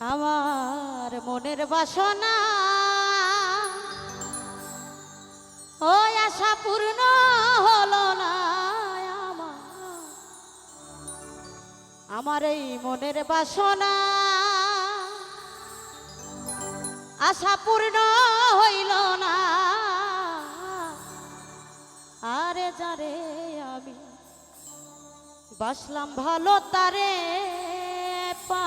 আমার মনের বাসনা ও আশা পূর্ণ হলো না আমার এই মনের বাসনা আশা পূর্ণ হইল না। আরে যারে আমি বাসলাম ভালো তারে পা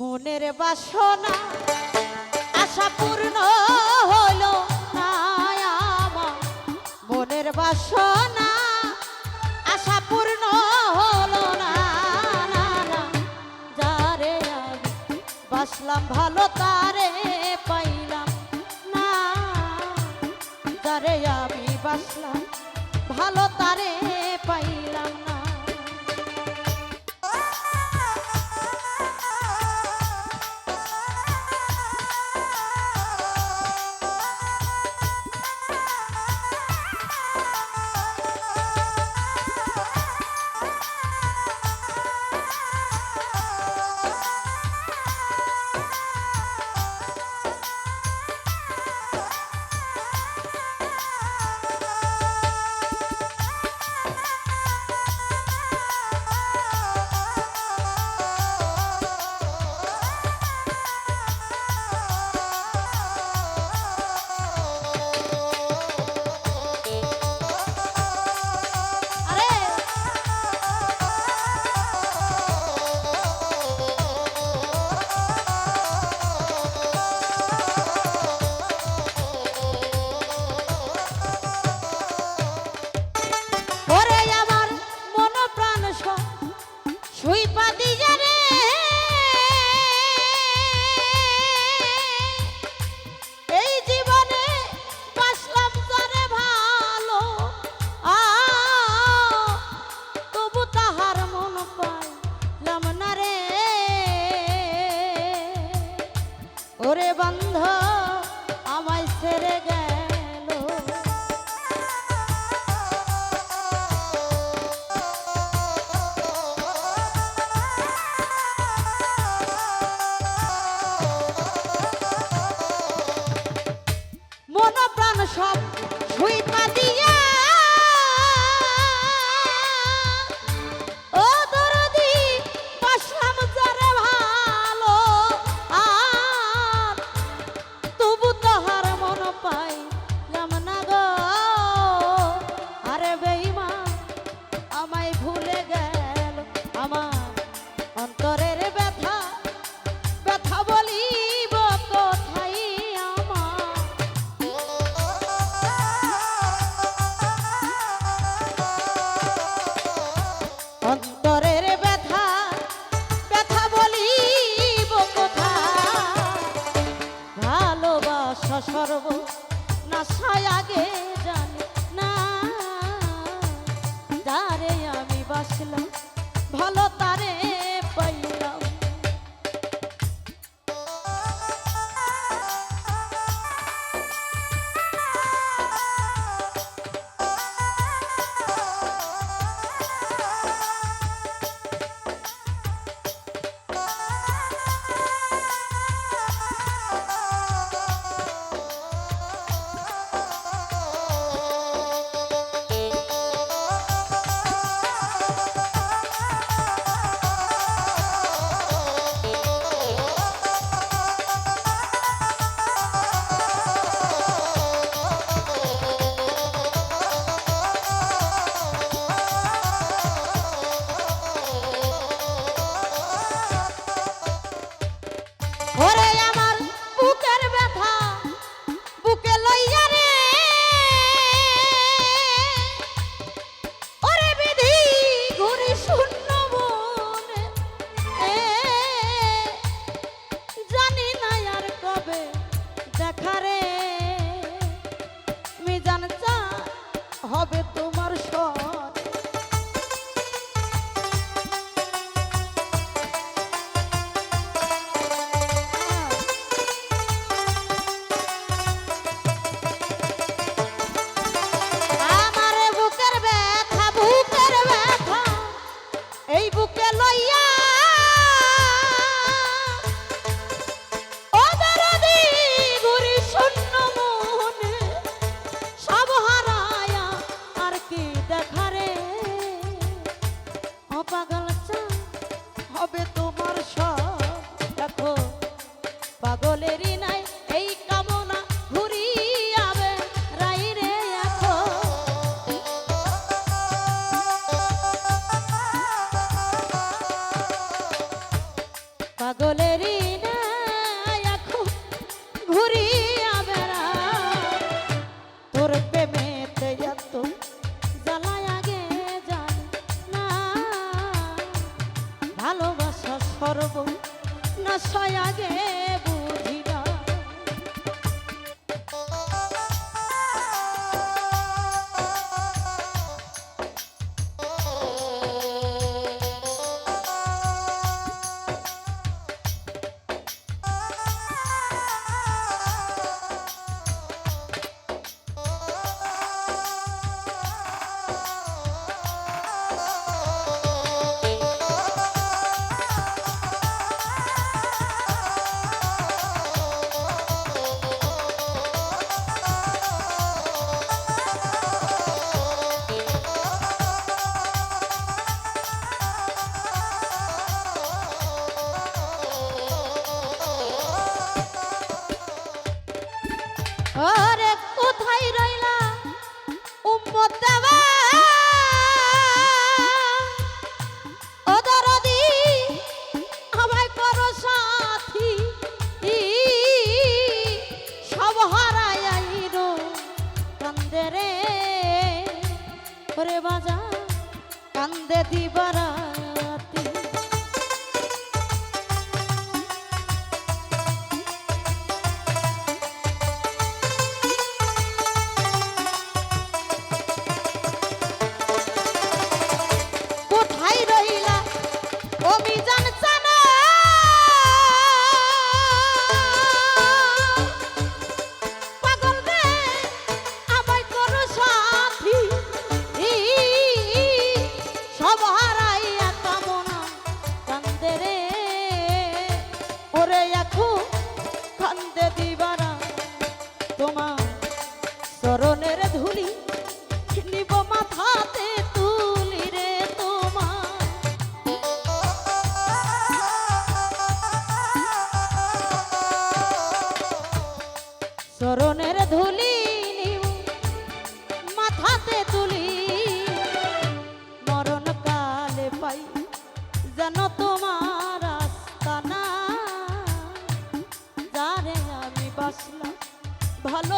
মনের বাসনা আশা পূর্ণ হলো মনের বাসনা আশা পূর্ণ হলো না না না। যারে আমি বাসলাম ভালো তারে পাইলাম না। যারে আমি বাসলাম ভালো তারে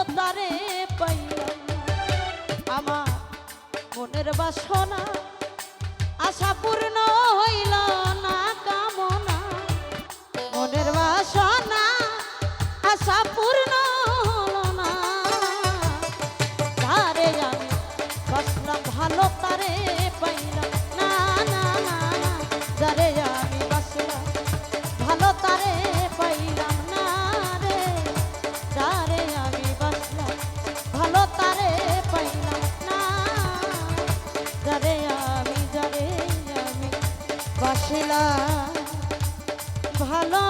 তারে পাইলাম আমার মনের বাসনা আশা পূর্ণ হইলাম ছিলাম ভালো